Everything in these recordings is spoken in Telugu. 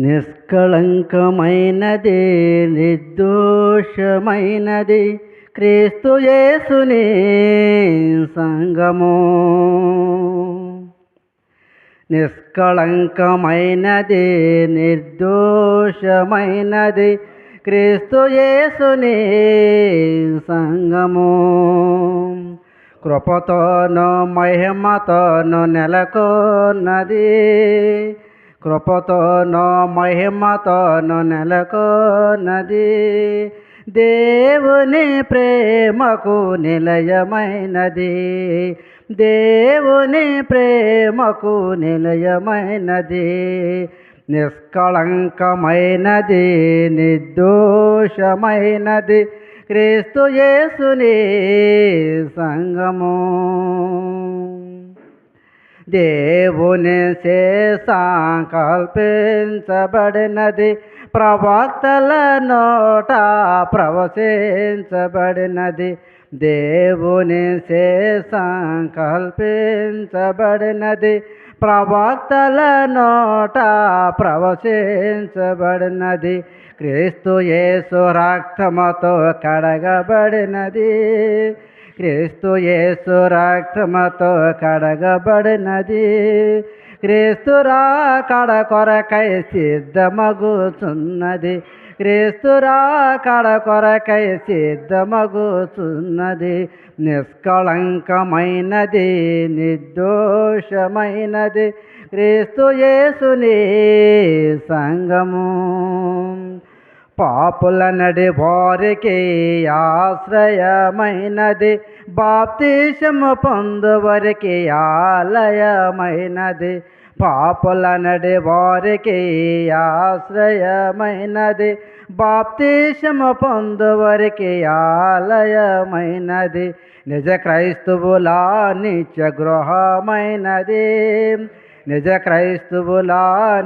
నిష్కళంకమైనది నిర్దోషమైనది క్రీస్తు యేసుని సంగము. నిష్కళంకమైనది నిర్దోషమైనది క్రీస్తు యేసుని సంగము. కృపతోను మహిమతోను నెలకొన్నది. కృపతోను మహిమతోను నెలకొన్నది దేవుని ప్రేమకు నిలయమైనది. దేవుని ప్రేమకు నిలయమైనది. నిష్కళంకమైనది నిర్దోషమైనది. క్రీస్తు యేసుని సంగము దేవుని సంకల్పించబడినది ప్రవక్తల నోట ప్రవశించబడినది. దేవుని సంకల్పించబడినది ప్రవక్తల నోట ప్రవశించబడినది. క్రీస్తు యేసు రక్తమతో కడగబడినది. క్రీస్తు యేసు రక్తముతో కడగబడినది. క్రీస్తురా కడ కొరకై సిద్ధమగుచున్నది. క్రీస్తురా కడ కొరకై సిద్ధమగుచున్నది. నిష్కళంకమైనది నిర్దోషమైనది. క్రీస్తు యేసుని సంగము. పాపుల నడి వారికి ఆశ్రయమైనది. బాప్తీశము పొందువరికి ఆలయమైనది. పాపుల నడి వారికి ఆశ్రయమైనది. బాప్తీశము పొందువరికి ఆలయమైనది. నిజ క్రైస్తవుల నిత్య గృహమైనది. నిజ క్రైస్తవుల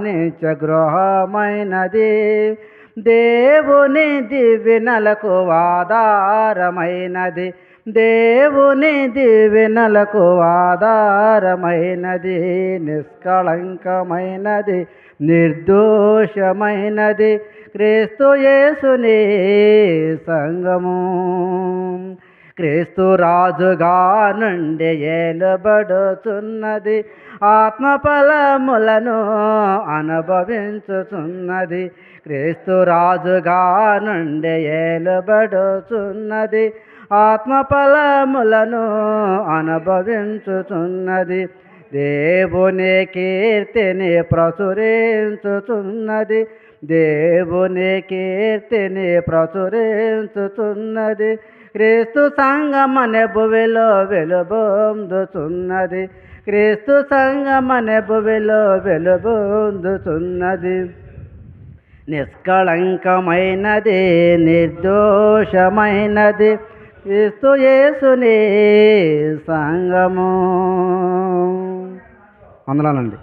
నిత్య గృహమైనది. దేవుని దివ్యనలకు ఆధారమైనది. దేవుని దివ్యనలకు ఆధారమైనది. నిష్కళంకమైనది నిర్దోషమైనది. క్రీస్తు యేసుని సంగము. క్రీస్తు రాజుగా నుండి ఏలుబడుతున్నది ఆత్మఫలములను అనుభవించుచున్నది. క్రీస్తు రాజుగా నుండి ఏలుబడుతున్నది ఆత్మఫలములను అనుభవించుచున్నది. దేవుని కీర్తిని ప్రచురించుచున్నది. దేవుని కీర్తిని ప్రచురించుతున్నది క్రీస్తు సంగమనే భువిలో వెలుబొందుతున్నది క్రీస్తు సంగమనే భువిలో వెలుబొందుతున్నది నిష్కళంకమైనది నిర్దోషమైనది క్రీస్తు యేసుని సంగము. అందులోనండి